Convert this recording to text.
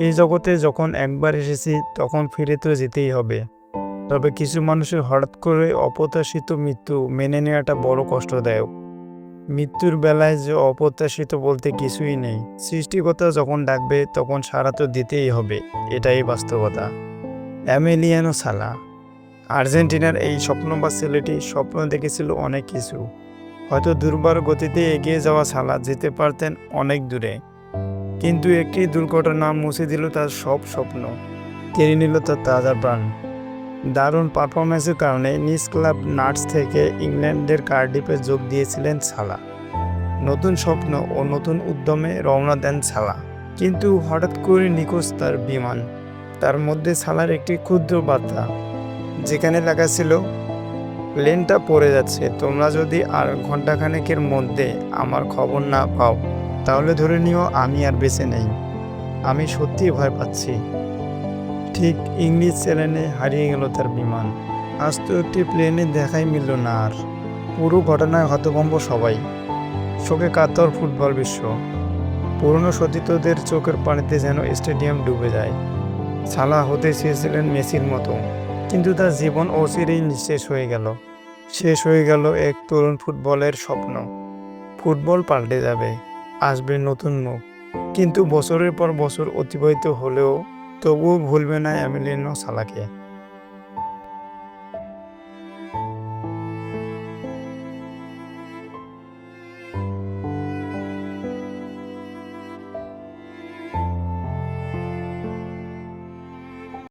এই জগতে যখন একবার এসেছি, তখন ফিরে তো যেতেই হবে। তবে কিছু মানুষের হঠাৎ করে অপ্রত্যাশিত মৃত্যু মেনে নেওয়াটা বড় কষ্টদায়ক। মৃত্যুর বেলায় যে অপ্রত্যাশিত বলতে কিছুই নেই। সৃষ্টিকর্তা যখন ডাকবে, তখন সারা তো দিতেই হবে, এটাই বাস্তবতা। অ্যামেলিয়ানো সালা। আর্জেন্টিনার এই স্বপ্নবাজ ছেলেটি স্বপ্ন দেখেছিল অনেক কিছু। হয়তো দুর্বার গতিতে এগিয়ে যাওয়া সালা যেতে পারতেন অনেক দূরে। কিন্তু একটি দুর্ঘটনা মুছে দিল তার সব স্বপ্ন। কেড়ে নিল তার তাজা প্রাণ। দারুণ পারফরমেন্সের কারণে নিজ ক্লাব নাটস থেকে ইংল্যান্ডের কার্ডিফে যোগ দিয়েছিলেন সালা। নতুন স্বপ্ন ও নতুন উদ্যমে রওনা দেন সালা। কিন্তু হঠাৎ করে নিখোঁজ তার বিমান। তার মধ্যে সালার একটি ক্ষুদ্র বার্তা। যেখানে লেখা ছিল, প্লেনটা পড়ে যাচ্ছে, তোমরা যদি আর ঘন্টাখানেকের মধ্যে আমার খবর না পাও তাহলে ধরে নিও আমি আর বেঁচে নেই। আমি সত্যিই ভয় পাচ্ছি। ঠিক ইংলিশ চ্যানেলে হারিয়ে গেল তার বিমান। আজ তো একটি প্লেনে দেখাই মিলল না আর। পুরো ঘটনায় হতভম্ব সবাই। শোকে কাতর ফুটবল বিশ্ব। পুরনো সতীর্থদের চোখের পানিতে যেন স্টেডিয়াম ডুবে যায়। সালা হতে চেয়েছিলেন মেসির মতো। কিন্তু তার জীবন অচিরেই নিঃশেষ হয়ে গেল। শেষ হয়ে গেল এক তরুণ ফুটবলের স্বপ্ন। ফুটবল পাল্টে যাবে। আসবে নতুন মুখ। কিন্তু বছরের পর বছর অতিবাহিত হলেও তবুও ভুলবে না অ্যামিলিনো সালাকে।